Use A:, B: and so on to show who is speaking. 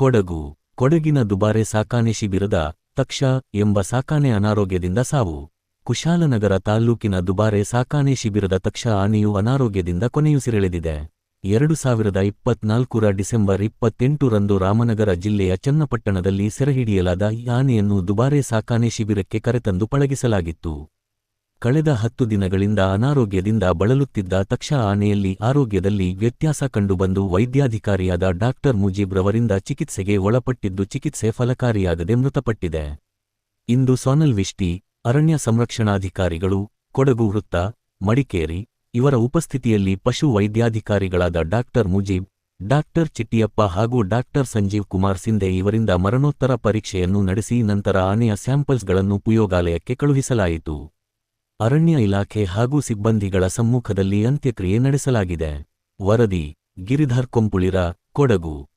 A: ಕೊಡಗು, ಕೊಡಗಿನ ದುಬಾರೆ ಸಾಕಾನೆ ಶಿಬಿರದ ತಕ್ಷ ಎಂಬ ಸಾಕಾನೆ ಅನಾರೋಗ್ಯದಿಂದ ಸಾವು. ಕುಶಾಲನಗರ ತಾಲ್ಲೂಕಿನ ದುಬಾರೆ ಸಾಕಾನೆ ಶಿಬಿರದ ತಕ್ಷ ಆನೆಯು ಅನಾರೋಗ್ಯದಿಂದ ಕೊನೆಯುಸಿರೆಳೆದಿದೆ ಎರಡು ಸಾವಿರದ ಇಪ್ಪತ್ನಾಲ್ಕರ ಡಿಸೆಂಬರ್ ಇಪ್ಪತ್ತೆಂಟರಂದು ರಾಮನಗರ ಜಿಲ್ಲೆಯ ಚನ್ನಪಟ್ಟಣದಲ್ಲಿ ಸೆರೆಹಿಡಿಯಲಾದ ಈ ಆನೆಯನ್ನು ದುಬಾರೆ ಸಾಕಾಣೆ ಶಿಬಿರಕ್ಕೆ ಕರೆತಂದು ಪಳಗಿಸಲಾಗಿತ್ತು. ಕಳೆದ ಹತ್ತು ದಿನಗಳಿಂದ ಅನಾರೋಗ್ಯದಿಂದ ಬಳಲುತ್ತಿದ್ದ ತಕ್ಷ ಆನೆಯಲ್ಲಿ ಆರೋಗ್ಯದಲ್ಲಿ ವ್ಯತ್ಯಾಸ ಕಂಡುಬಂದು ವೈದ್ಯಾಧಿಕಾರಿಯಾದ ಡಾಕ್ಟರ್ ಮುಜೀಬ್ ರವರಿಂದ ಚಿಕಿತ್ಸೆಗೆ ಒಳಪಟ್ಟಿದ್ದು ಚಿಕಿತ್ಸೆ ಫಲಕಾರಿಯಾಗದೆ ಮೃತಪಟ್ಟಿದೆ. ಇಂದು ಸೋನಲ್ ವಿಷ್ಟಿ ಅರಣ್ಯ ಸಂರಕ್ಷಣಾಧಿಕಾರಿಗಳು, ಕೊಡಗು ವೃತ್ತ, ಮಡಿಕೇರಿ, ಇವರ ಉಪಸ್ಥಿತಿಯಲ್ಲಿ ಪಶು ವೈದ್ಯಾಧಿಕಾರಿಗಳಾದ ಡಾಕ್ಟರ್ ಮುಜೀಬ್, ಡಾಕ್ಟರ್ ಚಿಟ್ಟಿಯಪ್ಪ ಹಾಗೂ ಡಾಕ್ಟರ್ ಸಂಜೀವ್ ಕುಮಾರ್ ಸಿಂಧೆ ಇವರಿಂದ ಮರಣೋತ್ತರ ಪರೀಕ್ಷೆಯನ್ನು ನಡೆಸಿ ನಂತರ ಆನೆಯ ಸ್ಯಾಂಪಲ್ಸ್ಗಳನ್ನು ಪ್ರಯೋಗಾಲಯಕ್ಕೆ ಕಳುಹಿಸಲಾಯಿತು. ಅರಣ್ಯ ಇಲಾಖೆ ಹಾಗೂ ಸಿಬ್ಬಂದಿಗಳ ಸಮ್ಮುಖದಲ್ಲಿ ಅಂತ್ಯಕ್ರಿಯೆ ನಡೆಸಲಾಗಿದೆ. ವರದಿ ಗಿರಿಧರ್ ಕೊಂಪುಳಿರ ಕೊಡಗು.